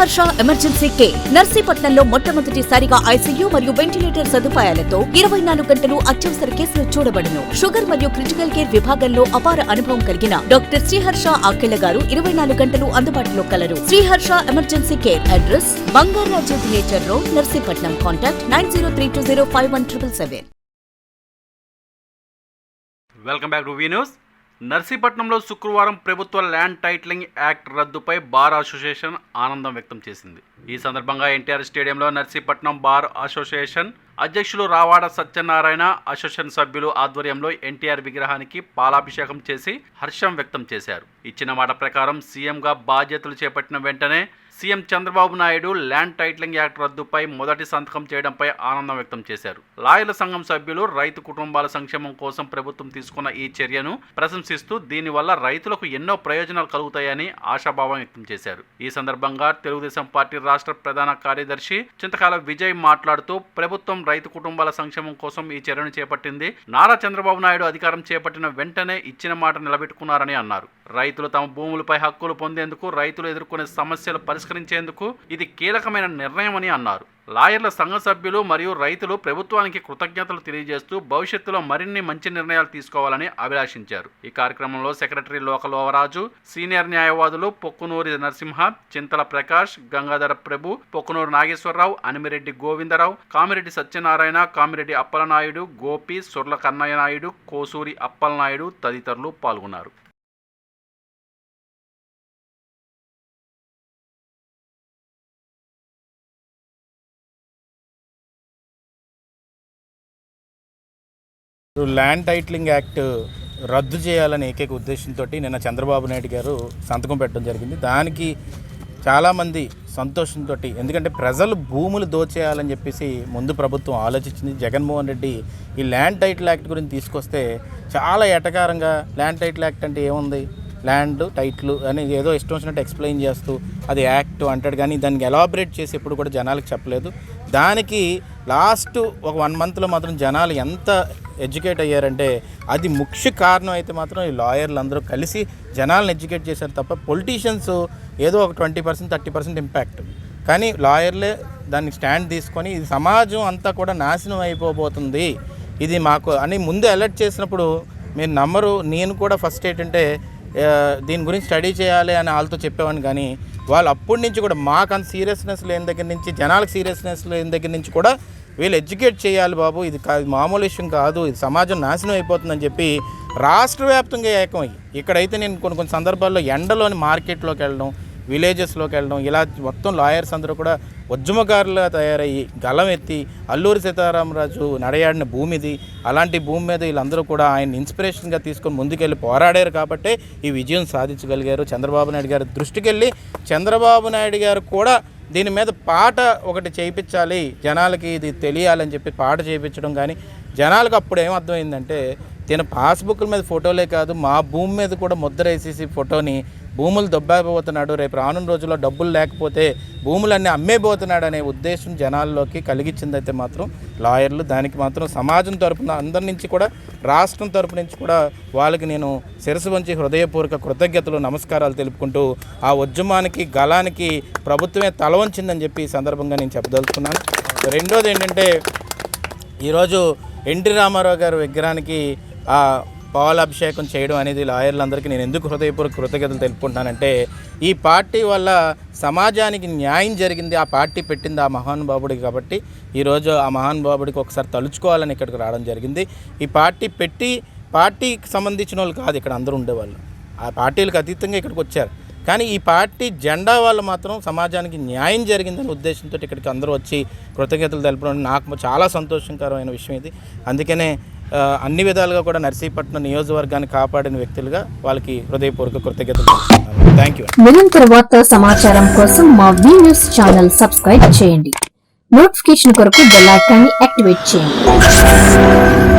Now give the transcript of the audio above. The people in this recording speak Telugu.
హర్ష ఎమర్జెన్సీ కేర్ నర్సీపట్నంలో మొట్టమొదటిసారిగా ఐసీయూ మరియు వెంటిలేటర్ సదుపాయాలతో ఇరవై నాలుగు గంటలు అత్యవసర కేసులు చూడబడను. షుగర్ మరియు క్రిటికల్ కేర్ విభాగంలో అపార అనుభవం కలిగిన డాక్టర్ శ్రీహర్ష ఆకెళ్ళ గారు ఇరవై నాలుగు గంటలు అందుబాటులో colour. Sriharsha emergency care address Bangaraju theatre road Narsipatnam. Contact nine zero three two zero five one triple seven. Welcome back to V news నర్సీపట్నంలో శుక్రవారం ప్రభుత్వ ల్యాండ్ టైటిలింగ్ యాక్ట్ రద్దుపై బార్ అసోసియేషన్ ఆనందం వ్యక్తం చేసింది. ఈ సందర్భంగా ఎన్టీఆర్ స్టేడియంలో నర్సీపట్నం బార్ అసోసియేషన్ అధ్యక్షులు రావాడ సత్యనారాయణ అసోసియేషన్ సభ్యులు ఆధ్వర్యంలో ఎన్టీఆర్ విగ్రహానికి పాలాభిషేకం చేసి హర్షం వ్యక్తం చేశారు. ఇచ్చిన మాట ప్రకారం సీఎంగా బాధ్యతలు చేపట్టిన వెంటనే CM Chandrababu Naidu land titling act రద్దుపై మొదటి సంతకం చేయడంపై ఆనందం వ్యక్తం చేశారు. లాయర్ల సంఘం సభ్యులు రైతు కుటుంబాల సంక్షేమం కోసం ప్రభుత్వం తీసుకున్న ఈ చర్యను ప్రశంసిస్తూ దీనివల్ల రైతులకు ఎన్నో ప్రయోజనాలు కలుగుతాయని ఆశాభావం వ్యక్తం చేశారు. ఈ సందర్భంగా తెలుగుదేశం పార్టీ రాష్ట్ర ప్రధాన కార్యదర్శి చింతకాల విజయ్ మాట్లాడుతూ ప్రభుత్వం రైతు కుటుంబాల సంక్షేమం కోసం ఈ చర్యను చేపట్టింది. నారా చంద్రబాబు నాయుడు అధికారం చేపట్టిన వెంటనే ఇచ్చిన మాట నిలబెట్టుకున్నారని అన్నారు. రైతులు తమ భూములపై హక్కులు పొందేందుకు రైతులు ఎదుర్కొనే సమస్యలు పరిష్కరించేందుకు ఇది కీలకమైన నిర్ణయమని అన్నారు. లాయర్ల సంఘ సభ్యులు మరియు రైతులు ప్రభుత్వానికి కృతజ్ఞతలు తెలియజేస్తూ భవిష్యత్తులో మరిన్ని మంచి నిర్ణయాలు తీసుకోవాలని అభిలాషించారు. ఈ కార్యక్రమంలో సెక్రటరీ లోకలోవరాజు సీనియర్ న్యాయవాదులు పొక్కునూరి నరసింహ చింతల ప్రకాష్ గంగాధర ప్రభు పొక్కునూరు నాగేశ్వరరావు అనిమిరెడ్డి గోవిందరావు కామిరెడ్డి సత్యనారాయణ కామిరెడ్డి అప్పలనాయుడు గోపి సుర్ల కన్నయ్య నాయుడు కోసూరి అప్పలనాయుడు తదితరులు పాల్గొన్నారు. ల్యాండ్ టైటిలింగ్ యాక్ట్ రద్దు చేయాలని ఏకైక ఉద్దేశంతో నిన్న చంద్రబాబు నాయుడు గారు సంతకం పెట్టడం జరిగింది. దానికి చాలామంది సంతోషంతో ఎందుకంటే ప్రజలు భూములు దోచేయాలని చెప్పేసి ముందు ప్రభుత్వం ఆలోచించింది. జగన్మోహన్ రెడ్డి ఈ ల్యాండ్ టైటిల్ యాక్ట్ గురించి తీసుకొస్తే చాలా ఎటకారంగా ల్యాండ్ టైటిల్ యాక్ట్ అంటే ఏముంది? ల్యాండ్ టైట్లు అని ఏదో ఇష్టం వచ్చినట్టు ఎక్స్ప్లెయిన్ చేస్తూ అది యాక్ట్ అంటాడు. కానీ దానికి ఎలాబరేట్ చేసి ఎప్పుడు కూడా జనాలకు చెప్పలేదు. దానికి లాస్ట్ ఒక వన్ మంత్లో మాత్రం జనాలు ఎంత ఎడ్యుకేట్ అయ్యారంటే అది ముఖ్య కారణం అయితే మాత్రం ఈ లాయర్లు అందరూ కలిసి జనాలను ఎడ్యుకేట్ చేశారు తప్ప పొలిటీషియన్స్ ఏదో ఒక twenty percent thirty percent impact. కానీ లాయర్లే దాన్ని స్టాండ్ తీసుకొని ఇది సమాజం అంతా కూడా నాశనం అయిపోబోతుంది. ఇది మాకు అని ముందు అలర్ట్ చేసినప్పుడు మీరు నమ్మరు. నేను కూడా ఫస్ట్ ఏంటంటే దీని గురించి స్టడీ చేయాలి అని వాళ్ళతో చెప్పేవాడిని కానీ వాళ్ళు అప్పటి నుంచి కూడా మాకు అంత సీరియస్నెస్ లేని దగ్గర నుంచి జనాలకు సీరియస్నెస్ లేని దగ్గర నుంచి కూడా వీళ్ళు ఎడ్యుకేట్ చేయాలి బాబు. ఇది కాదు మామూలు విషయం కాదు. ఇది సమాజం నాశనం అయిపోతుందని చెప్పి రాష్ట్ర వ్యాప్తంగా ఏకమయ్యి. ఇక్కడైతే నేను కొన్ని కొన్ని సందర్భాల్లో ఎండలోని మార్కెట్లోకి వెళ్ళడం విలేజెస్లోకి వెళ్ళడం ఇలా మొత్తం లాయర్స్ అందరూ కూడా ఉద్యమకారులుగా తయారయ్యి గలం ఎత్తి అల్లూరి సీతారామరాజు నడయాడిన భూమిది అలాంటి భూమి మీద వీళ్ళందరూ కూడా ఆయన ఇన్స్పిరేషన్గా తీసుకొని ముందుకెళ్ళి పోరాడారు కాబట్టి ఈ విజయం సాధించగలిగారు. చంద్రబాబు నాయుడు గారి దృష్టికెళ్ళి చంద్రబాబు నాయుడు గారు కూడా దీని మీద పాట ఒకటి చేయించాలి జనాలకి ఇది తెలియాలని చెప్పి పాట చేయించడం కానీ జనాలకు అప్పుడు ఏమర్థమైందంటే తిన పాస్బుక్ల మీద ఫోటోలే కాదు మా భూమి మీద కూడా ముద్ర వేసేసి ఫోటోని భూములు దొబ్బాయిపోతున్నాడు రేపు రానున్న రోజుల్లో డబ్బులు లేకపోతే భూములన్నీ అమ్మేపోతున్నాడు అనే ఉద్దేశం జనాల్లోకి కలిగించిందైతే మాత్రం లాయర్లు. దానికి మాత్రం సమాజం తరపున అందరి నుంచి కూడా రాష్ట్రం తరపు నుంచి కూడా వాళ్ళకి నేను శిరసు వంచి హృదయపూర్వక కృతజ్ఞతలు నమస్కారాలు తెలుపుకుంటూ ఆ ఉద్యమానికి గలానికి ప్రభుత్వమే తల వంచిందని చెప్పి ఈ సందర్భంగా నేను చెప్పదలుచుకున్నాను. రెండోది ఏంటంటే ఈరోజు ఎన్టీ రామారావు గారి విగ్రహానికి పాలాభిషేకం చేయడం అనేది లాయర్లందరికీ నేను ఎందుకు హృదయపూర్వక కృతజ్ఞతలు తెలుపుకుంటానంటే ఈ పార్టీ వల్ల సమాజానికి న్యాయం జరిగింది ఆ పార్టీ పెట్టింది ఆ మహానుభావుడికి కాబట్టి ఈరోజు ఆ మహానుభావుడికి ఒకసారి తలుచుకోవాలని ఇక్కడికి రావడం జరిగింది. ఈ పార్టీ పెట్టి పార్టీకి సంబంధించిన వాళ్ళు కాదు ఇక్కడ అందరూ ఉండేవాళ్ళు. ఆ పార్టీలకు అతీతంగా ఇక్కడికి వచ్చారు. కానీ ఈ పార్టీ జెండా వాళ్ళు మాత్రం సమాజానికి న్యాయం జరిగిందనే ఉద్దేశంతో ఇక్కడికి అందరూ వచ్చి కృతజ్ఞతలు తెలపడం నాకు చాలా సంతోషకరమైన విషయం ఇది. అందుకనే అన్ని విధాలుగా కూడా నర్సీపట్నం నియోజకవర్గాన్ని కాపాడిన వ్యక్తులుగా వాళ్ళకి హృదయపూర్వక కృతజ్ఞతలు థ్యాంక్ యూ నిరంతర వార్తా సమాచారం కోసం మా వి న్యూస్ ఛానల్ సబ్స్క్రైబ్ చేయండి. నోటిఫికేషన్ కొరకు బెల్ ఐకాన్ని యాక్టివేట్ చేయండి.